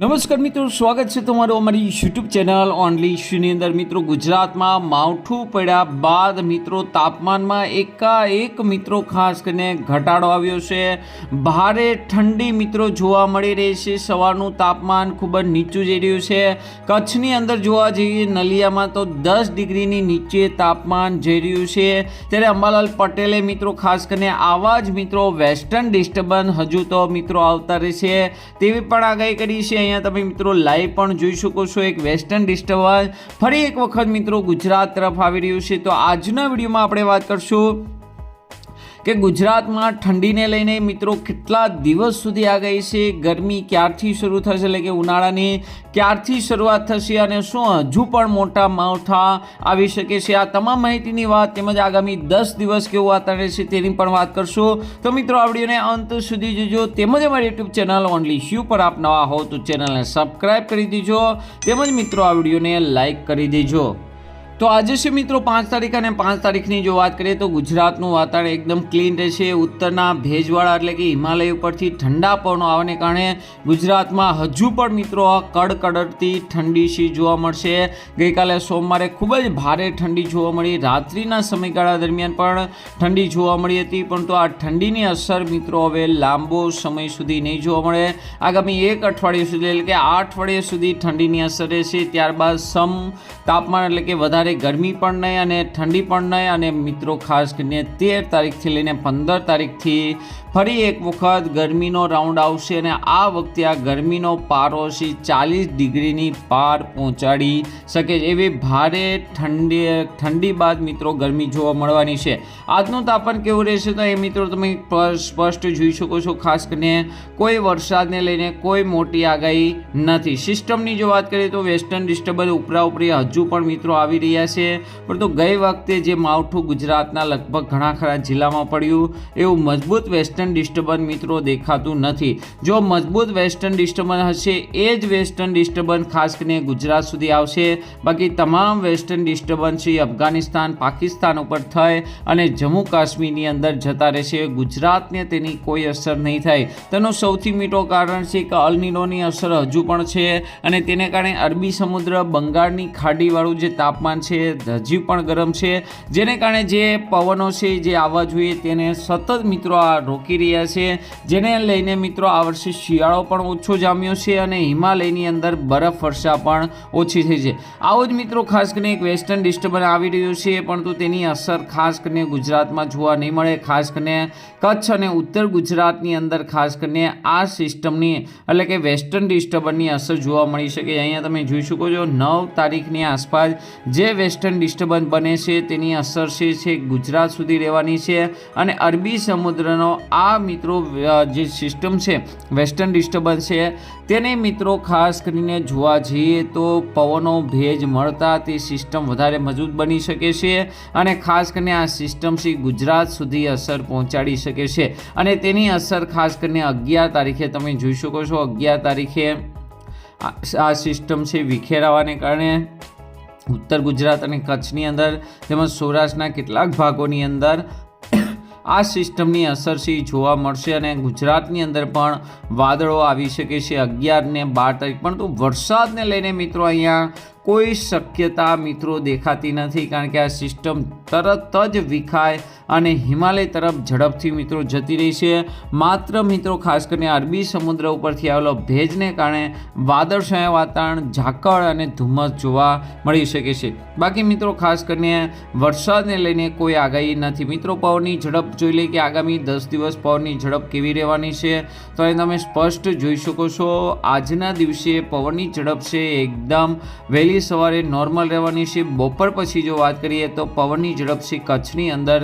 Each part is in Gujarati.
નમસ્કાર મિત્રો, સ્વાગત છે તમારું અમારી યુટ્યુબ ચેનલ ઓનલી ઇશ્યુની અંદર. મિત્રો, ગુજરાતમાં માવઠું પડ્યા બાદ મિત્રો, તાપમાનમાં એકાએક મિત્રો, ખાસ કરીને ઘટાડો આવ્યો છે. ભારે ઠંડી મિત્રો જોવા મળી રહી છે. સવારનું તાપમાન ખૂબ જ નીચું જઈ રહ્યું છે. કચ્છની અંદર જોવા જઈએ, નલિયામાં તો દસ ડિગ્રીની નીચે તાપમાન જઈ રહ્યું છે. ત્યારે અંબાલાલ પટેલે મિત્રો, ખાસ કરીને આવા જ મિત્રો, વેસ્ટર્ન ડિસ્ટર્બન્સ હજુ તો મિત્રો આવતા રહેશે. તેવી પણ આગાહી કરી છે. અહીંયા તમે મિત્રો લાઈવ પણ જોઈ શકો છો. એક વેસ્ટર્ન ડિસ્ટર્બન્સ ફરી એક વખત મિત્રો ગુજરાત તરફ આવી રહ્યું છે. તો આજના વિડીયોમાં આપણે વાત કરશું કે ગુજરાતમાં ઠંડીને લઈને મિત્રો કેટલા દિવસ સુધી આગાહી છે? ગરમી ક્યારથી શરૂ થશે? એટલે કે ઉનાળાની ક્યારથી શરૂઆત થશે અને શું હજુ પણ મોટા માવઠા આવી શકે છે? આ તમામ માહિતીની વાત તેમજ આગામી દસ દિવસ કેવું વાતાવરણ છે તેની પણ વાત કરશું. તો મિત્રો, આ વિડીયોને અંત સુધી જોજો. તેમજ અમારી યુટ્યુબ ચેનલ ઓનલી શ્યુ પર આપ નવા હો તો ચેનલને સબસ્ક્રાઈબ કરી દેજો. તેમજ મિત્રો, આ વિડીયોને લાઈક કરી દેજો. તો આજે છે મિત્રો પાંચ તારીખ અને પાંચ તારીખની જો વાત કરીએ તો ગુજરાતનું વાતાવરણ એકદમ ક્લીન રહેશે. ઉત્તરના ભેજવાળા એટલે કે હિમાલય ઉપરથી ઠંડા પવનો આવવાને કારણે ગુજરાતમાં હજુ પણ મિત્રો કડકડતી ઠંડી સી જોવા મળશે. ગઈકાલે સોમવારે ખૂબ જ ભારે ઠંડી જોવા મળી. રાત્રિના સમયગાળા દરમિયાન પણ ઠંડી જોવા મળી હતી, પરંતુ આ ઠંડીની અસર મિત્રો હવે લાંબો સમય સુધી નહીં જોવા મળે. આગામી એક અઠવાડિયા સુધી એટલે કે આ અઠવાડિયા સુધી ઠંડીની અસર રહેશે. ત્યારબાદ સમ તાપમાન એટલે કે વધારે વધારે ગરમી પણ નહીં અને ઠંડી પણ નહીં અને મિત્રો, ખાસ કરીને તેર તારીખથી લઈને પંદર તારીખથી ફરી એક વખત ગરમીનો રાઉન્ડ આવશે અને આ વખતે આ ગરમીનો પારો છે ચાલીસ ડિગ્રીની પાર પહોંચાડી શકે છે. એવી ભારે ઠંડી ઠંડી બાદ મિત્રો ગરમી જોવા મળવાની છે. આજનું તાપમાન કેવું રહેશે તો એ મિત્રો તમે સ્પષ્ટ જોઈ શકો છો. ખાસ કરીને કોઈ વરસાદને લઈને કોઈ મોટી આગાહી નથી. સિસ્ટમની જો વાત કરીએ તો વેસ્ટર્ન ડિસ્ટર્બન્સ ઉપરા ઉપરી હજુ પણ મિત્રો આવી રહ્યા છે. પરંતુ ગઈ વખતે જે માવઠું ગુજરાતના લગભગ ઘણા ખરા જિલ્લામાં પડ્યું, એવું મજબૂત વેસ્ટર્ન ડિસ્ટર્બન્સ મિત્રો દેખાતું નથી. જો મજબૂત વેસ્ટર્ન ડિસ્ટર્બન્સ હશે, એ જ વેસ્ટર્ન ડિસ્ટર્બન્સ ખાસ કરીને ગુજરાત સુધી આવશે. બાકી તમામ વેસ્ટર્ન ડિસ્ટર્બન્સ છે અફઘાનિસ્તાન, પાકિસ્તાન ઉપર થઈ અને જમ્મુ કાશ્મીરની અંદર જતા રહેશે. ગુજરાતને તેની કોઈ અસર નહીં થાય. તેનું સૌથી મીઠો કારણ છે કે અલનીનોની અસર હજુ પણ છે અને તેને કારણે અરબી સમુદ્ર, બંગાળની ખાડીવાળું જે તાપમાન છે, હજી પણ ગરમ છે. જેને કારણે જે પવનો છે, જે આવવા જોઈએ, તેને સતત મિત્રો આ રોકી રહ્યા છે. જેને લઈને મિત્રો આ વર્ષે શિયાળો પણ ઓછો જામ્યો છે અને હિમાલયની અંદર બરફ વર્ષા પણ ઓછી થઈ છે. આવો જ મિત્રો ખાસ કરીને એક વેસ્ટર્ન ડિસ્ટર્બન્સ આવી રહ્યું છે, પરંતુ તેની અસર ખાસ કરીને ગુજરાતમાં જોવા નહીં મળે. ખાસ કરીને કચ્છ અને ઉત્તર ગુજરાતની અંદર ખાસ કરીને આ સિસ્ટમની એટલે કે વેસ્ટર્ન ડિસ્ટર્બન્સની અસર જોવા મળી શકે. અહીંયા તમે જોઈ શકો છો, નવ તારીખની આસપાસ જે વેસ્ટર્ન ડિસ્ટર્બન્સ બને છે તેની અસર છે ગુજરાત સુધી રહેવાની છે અને અરબી સમુદ્રનો આ મિત્રો જે સિસ્ટમ છે વેસ્ટર્ન ડિસ્ટર્બન્સ છે, તેને મિત્રો ખાસ કરીને જોવા જઈએ તો પવનો, ભેજ મળતા તે સિસ્ટમ વધારે મજબૂત બની શકે છે અને ખાસ કરીને આ સિસ્ટમથી ગુજરાત સુધી અસર પહોંચાડી શકે છે. અને તેની અસર ખાસ કરીને અગિયાર તારીખે તમે જોઈ શકો છો. અગિયાર તારીખે આ સિસ્ટમ છે વિખેરાવાને કારણે ઉત્તર ગુજરાત અને કચ્છની અંદર તેમજ સૌરાષ્ટ્રના કેટલાક ભાગોની અંદર આ સિસ્ટમની અસર છે જોવા મળશે અને ગુજરાતની અંદર પણ વાદળો આવી શકે છે. અગિયાર ને બાર તારીખ, પરંતુ વરસાદને લઈને મિત્રો અહીંયા કોઈ શક્યતા મિત્રો દેખાતી નથી કારણ કે આ સિસ્ટમ તરત જ વિખાય અને હિમાલય તરફ ઝડપથી મિત્રો જતી રહી છે. માત્ર મિત્રો ખાસ કરીને અરબી સમુદ્ર ઉપરથી આવેલો ભેજને કારણે વાદળછાયા વાતાવરણ, ઝાકળ અને ધુમ્મસ જોવા મળી શકે છે. બાકી મિત્રો ખાસ કરીને વરસાદને લઈને કોઈ આગાહી નથી. મિત્રો, પવનની ઝડપ જોઈ લે કે આગામી દસ દિવસ પવનની ઝડપ કેવી રહેવાની છે? તો એ તમે સ્પષ્ટ જોઈ શકો છો, આજના દિવસે પવનની ઝડપ છે એકદમ વહેલી વહેલી સવારે નોર્મલ રહેવાની છે. બપોર પછી જો વાત કરીએ તો પવનની ઝડપ છે કચ્છની અંદર.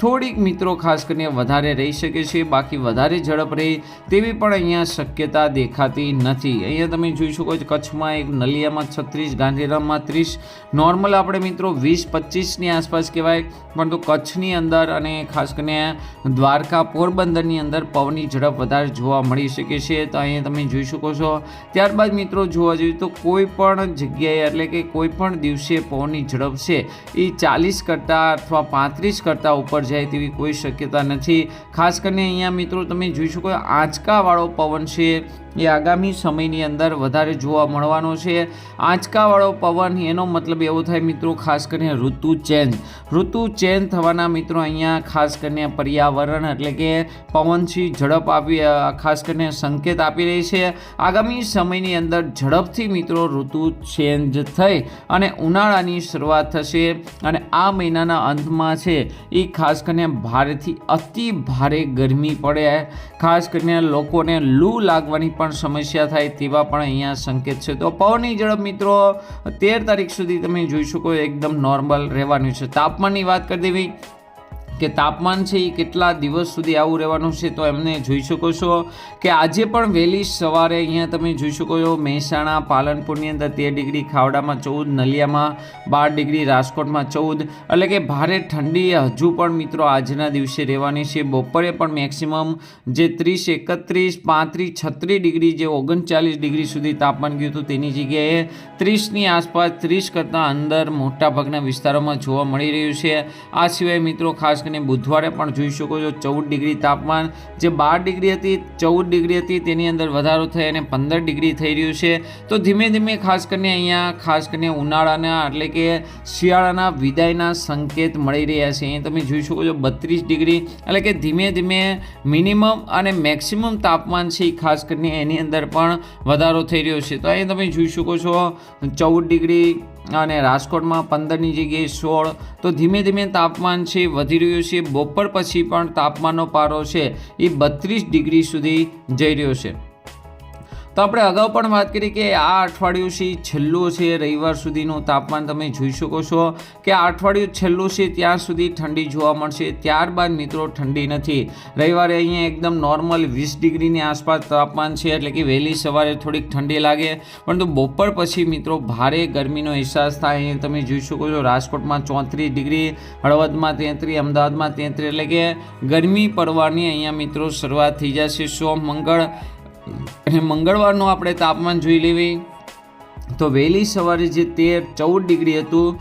થોડીક મિત્રો ખાસ કરીને વધારે રહી શકે છે, બાકી વધારે ઝડપ રહે તેવી પણ અહીંયા શક્યતા દેખાતી નથી. અહીંયા તમે જોઈ શકો છો કચ્છમાં એક નલિયામાં છત્રીસ, ગાંધીધામમાં ત્રીસ, નોર્મલ આપણે મિત્રો વીસ, પચીસની આસપાસ કહેવાય, પરંતુ કચ્છની અંદર અને ખાસ કરીને દ્વારકા પોરબંદરની અંદર પવનની ઝડપ વધારે જોવા મળી શકે છે. તો અહીંયા તમે જોઈ શકો છો, ત્યારબાદ મિત્રો જોવા જોઈએ તો કોઈ પણ જગ્યાએ એટલે કે કોઈ પણ દિવસે પવનની ઝડપ છે, એ ચાલીસ કરતાં અથવા પાંત્રીસ કરતાં ઉપર જાય તેવી કોઈ શક્યતા નથી. ખાસ કરીને અહીંયા મિત્રો તમે જોઈ શકો આંચકાવાળો પવન છે. એ આગામી સમયની અંદર વધારે જોવા મળવાનો છે. આંચકાવાળો પવન, એનો મતલબ એવો થાય મિત્રો, ખાસ કરીને ઋતુ ચેન્જ. ઋતુ ચેન્જ થવાના મિત્રો અહીંયા ખાસ કરીને પર્યાવરણ એટલે કે પવનથી ઝડપ આપી ખાસ કરીને સંકેત આપી રહી છે. આગામી સમયની અંદર ઝડપથી મિત્રો ઋતુ ચેન્જ થઈ અને ઉનાળાની શરૂઆત થશે અને આ મહિનાના અંતમાં છે એ ખાસ કરીને ભારેથી અતિ ભારે ગરમી પડે. ખાસ કરીને લોકોને લૂ લાગવાની પણ સમસ્યા થાય તેવા પણ અહીંયા સંકેત છે. તો પવનની ઝડપ મિત્રો, તેર તારીખ સુધી તમે જોઈ શકો, એકદમ નોર્મલ રહેવાનું છે. તાપમાનની વાત કરી દેવી કે તાપમાન છે એ કેટલા દિવસ સુધી આવું રહેવાનું છે તો એમને જોઈ શકો છો. કે આજે પણ વહેલી સવારે અહીંયા તમે જોઈ શકો છો, મહેસાણા, પાલનપુરની અંદર તેર ડિગ્રી, ખાવડામાં ચૌદ, નલિયામાં બાર ડિગ્રી, રાજકોટમાં ચૌદ. એટલે કે ભારે ઠંડી હજુ પણ મિત્રો આજના દિવસે રહેવાની છે. બપોરે પણ મેક્સિમમ જે ત્રીસ, એકત્રીસ, પાંત્રીસ, છત્રીસ ડિગ્રી જે ઓગણચાલીસ ડિગ્રી સુધી તાપમાન ગયું હતું તેની જગ્યાએ ત્રીસની આસપાસ ત્રીસ કરતાં અંદર મોટાભાગના વિસ્તારોમાં જોવા મળી રહ્યું છે. આ સિવાય મિત્રો ખાસ કરીને બુધવારે પણ જોઈ શકો છો. ચૌદ ડિગ્રી તાપમાન. જે બાર ડિગ્રી હતી, ચૌદ ડિગ્રી હતી, તેની અંદર વધારો થઈ અને પંદર ડિગ્રી થઈ રહ્યું છે. તો ધીમે ધીમે ખાસ કરીને અહીંયા, ખાસ કરીને ઉનાળાના, એટલે કે શિયાળાના વિદાયના સંકેત મળી રહ્યા છે. અહીં તમે જોઈ શકો છો બત્રીસ ડિગ્રી, એટલે કે ધીમે ધીમે મિનિમમ અને મેક્સિમમ તાપમાન છે ખાસ કરીને એની અંદર પણ વધારો થઈ રહ્યો છે. તો અહીં તમે જોઈ શકો છો ચૌદ ડિગ્રી અને રાજકોટમાં પંદરની જગ્યાએ સોળ. તો ધીમે ધીમે તાપમાન છે, વધી રહ્યું છે. બપોર પછી પણ તાપમાનનો પારો છે, એ બત્રીસ ડિગ્રી સુધી જઈ રહ્યો છે. તો આપણે અગાઉ પણ વાત કરી કે આ અઠવાડિયું છે છેલ્લું છે, રવિવાર સુધીનું તાપમાન તમે જોઈ શકો છો કે આ અઠવાડિયું છેલ્લું છે, ત્યાં સુધી ઠંડી જોવા મળશે. ત્યારબાદ મિત્રો ઠંડી નથી. રવિવારે અહીંયા એકદમ નોર્મલ વીસ ડિગ્રીની આસપાસ તાપમાન છે, એટલે કે વહેલી સવારે થોડીક ઠંડી લાગે. પરંતુ બપોર પછી મિત્રો ભારે ગરમીનો અહેસાસ થાય. અહીંયા તમે જોઈ શકો છો રાજકોટમાં ચોત્રીસ ડિગ્રી, હળવદમાં તેત્રીસ, અમદાવાદમાં તેત્રીસ. એટલે કે ગરમી પડવાની અહીંયા મિત્રો શરૂઆત થઈ જશે. સોમ મંગળ અને મંગળવારનું આપણે તાપમાન જોઈ લેવી. તો વહેલી સવારે જે તેર ચૌદ ડિગ્રી હતું,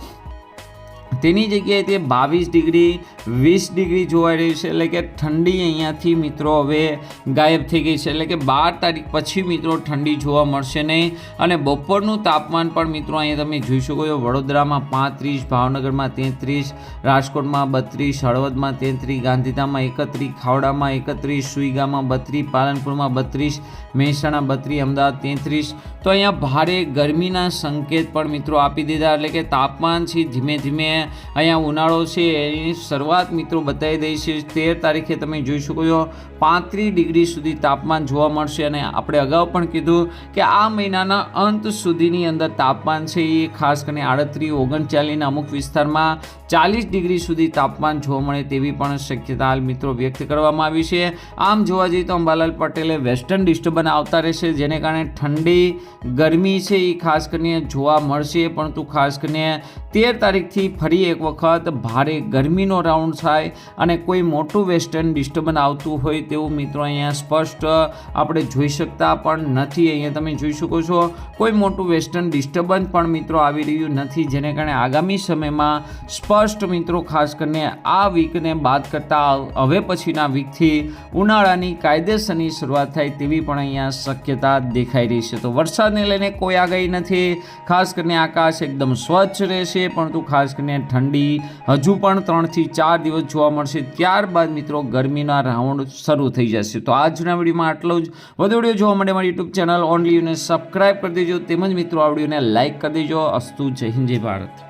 તેની જગ્યાએ તે બાવીસ ડિગ્રી વીસ ડિગ્રી જોવાઈ રહ્યું છે. એટલે કે ઠંડી અહીંયાથી મિત્રો હવે ગાયબ થઈ ગઈ છે. એટલે કે બાર તારીખ પછી મિત્રો ઠંડી જોવા મળશે નહીં. અને બપોરનું તાપમાન પણ મિત્રો અહીંયા તમે જોઈ શકો છો. વડોદરામાં પાંત્રીસ, ભાવનગરમાં તેત્રીસ, રાજકોટમાં બત્રીસ, હળવદમાં તેત્રીસ, ગાંધીધામમાં એકત્રીસ, ખાવડામાં એકત્રીસ, સુઈગામાં બત્રીસ, પાલનપુરમાં બત્રીસ, મહેસાણા બત્રીસ, અમદાવાદ તેત્રીસ. તો અહીંયા ભારે ગરમીના સંકેત પણ મિત્રો આપી દીધા. એટલે કે તાપમાન છે ધીમે ધીમે અહીંયા ઉનાળો છે. એની શરૂઆત મિત્રો બતાવી દઈ છે, તેર તારીખે તમે જોઈ શકો છો, પાંત્રીસ ડિગ્રી સુધી તાપમાન જોવા મળશે અને આપણે અગાઉ પણ કીધું કે આ મહિનાના અંત સુધીની અંદર તાપમાન છે એ ખાસ કરીને આડત્રીસ ઓગણચાલીસના અમુક વિસ્તારમાં ચાલીસ ડિગ્રી સુધી તાપમાન જોવા મળે તેવી પણ શક્યતા મિત્રો વ્યક્ત કરવામાં આવી છે. આમ જોવા જઈએ તો અંબાલાલ પટેલે વેસ્ટર્ન ડિસ્ટર્બન્સ આવતા રહેશે, જેને કારણે ઠંડી, ગરમી છે એ ખાસ કરીને જોવા મળશે, પરંતુ ખાસ કરીને તેર તારીખથી ફરી એક વખત ભારે ગરમીનો રાઉન્ડ થાય અને કોઈ મોટું વેસ્ટર્ન ડિસ્ટર્બન્સ આવતું હોય તેવું મિત્રો અહીંયા સ્પષ્ટ આપણે જોઈ શકતા પણ નથી. અહીંયા તમે જોઈ શકો છો, કોઈ મોટું વેસ્ટર્ન ડિસ્ટર્બન્સ પણ મિત્રો આવી રહ્યું નથી, જેને કારણે આગામી સમયમાં સ્પષ્ટ મિત્રો ખાસ કરીને આ વીકને બાદ કરતાં હવે પછીના વીકથી ઉનાળાની કાયદેસરની શરૂઆત થાય તેવી પણ અહીંયા શક્યતા દેખાઈ રહી છે. તો વરસાદને લઈને કોઈ આગાહી નથી, ખાસ કરીને આકાશ એકદમ સ્વચ્છ રહેશે, પરંતુ ખાસ કરીને ઠંડી હજુ પણ ત્રણથી ચાર દિવસ જોવા મળશે ત્યારબાદ મિત્રો ગરમીના રાઉન્ડ શરૂ થઈ જશે. તો આજના વિડીયોમાં આટલો જ. વધુ વીડિયો જોવા માટે મારી યુટ્યુબ ચેનલ ઓનલી યુને સબસ્ક્રાઈબ કરી દેજો. તેમજ મિત્રો આ વિડીયોને લાઇક કરી દેજો. અસ્તુ જય હિન્દ, જય ભારત.